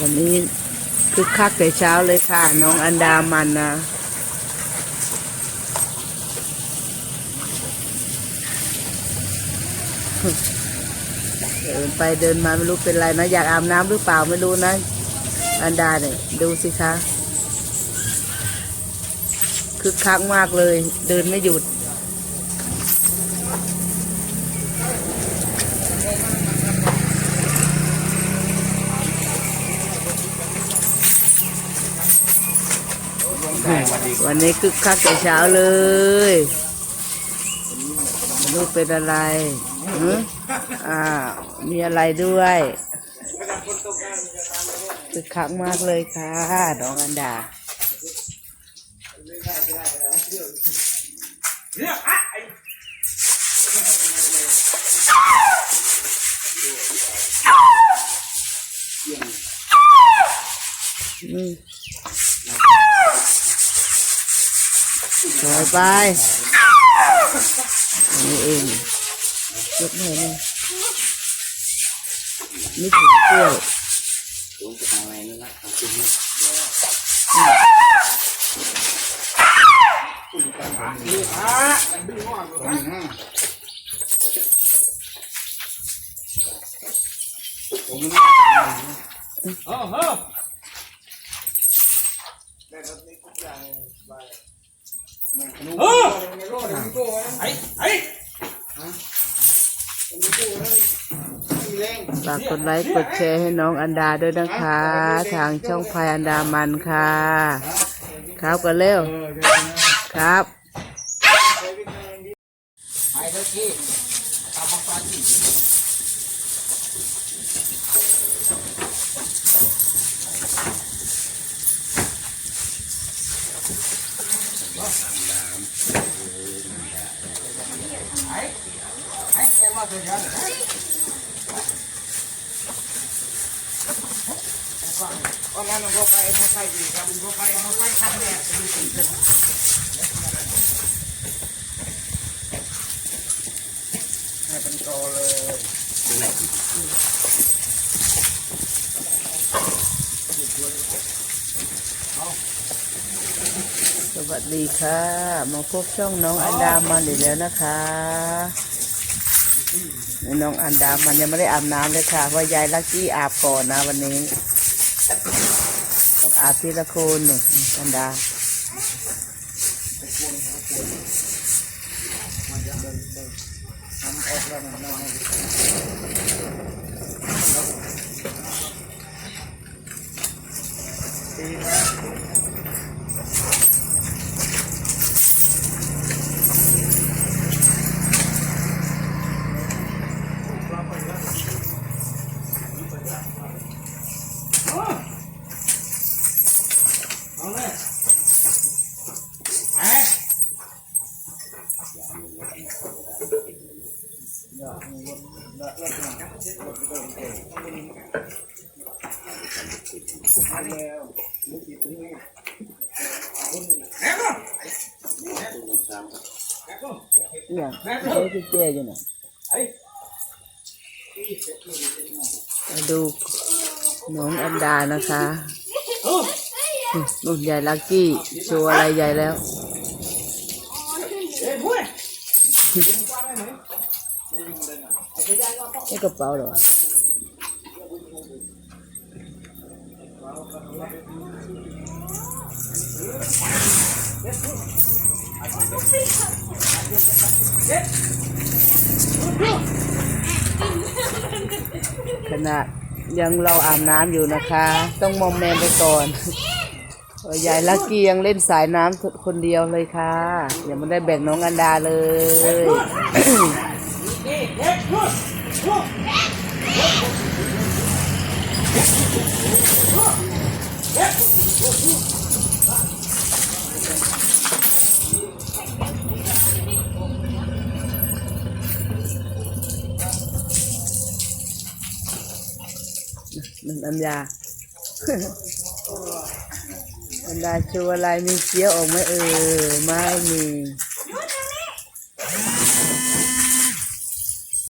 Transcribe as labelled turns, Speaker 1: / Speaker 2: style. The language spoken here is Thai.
Speaker 1: วันนี้คึกคักแต่เช้าเลยค่ะ น้องอันดามันนะเดินไปเดินมาไม่รู้เป็นไรนะ อยากอาบน้ำหรือเปล่าไม่รู้นะ อันดาเนี่ย ดูสิคะคึกคักมากเลย เดินไม่หยุด วันนี้คึกคักแต่เช้าเลยไม่รู้เป็นอะไรหืออ่า มีอะไรด้วยคึกคักมากเลยค่ะน้องอันดาอืม ถอยไปอันนี่เองยกหน่อยนึงนี่ถึง
Speaker 2: เปรี้ยว
Speaker 1: ฝากกดไลค์กดแชร์ให้น้องอันดาด้วยนะคะ ทางช่องพายอันดามันค่ะ ครับกันเร็ว ครับ
Speaker 3: ไอ
Speaker 4: ้เกมมาเถอะครับไอ้ก
Speaker 2: ็งั้นก็ไปมาใส่ดีครับก็ไ
Speaker 4: ปมาใส่ครับเนี่ยใ
Speaker 2: ห้เป็นโตเลยเป
Speaker 3: ็นไหนที่
Speaker 1: วัสดีค่ะ มาพบช่องน้องอันดามันอีกแล้วนะคะน้องอันดามันยังไม่ได้อาบน้ำเลยค่ะเพราะยายลักกี้อาบก่อนนะวันนี้ต้องอาบทีละคนหนึ่งอันดา
Speaker 3: เน
Speaker 1: ี่ยเขาจะแก้ยังไงมาดูน้องอันดานะคะนุ่นใหญ่ลักกี้โชว์อะไรใหญ่แล้ว
Speaker 4: น
Speaker 1: ี่กระเป๋าหรอขณะยังเราอาบน้ำอยู่นะคะ ต้องมอมแมมไปก่อนยายลักกี้ยังเล่นสายน้ำคนเดียวเลยค่ะ อย่ามาได้แบ่งน้องอันดาเลย มันอัญญาอันดาชูอะไรมีเกี้ยวออกไหมเออ ไม่มี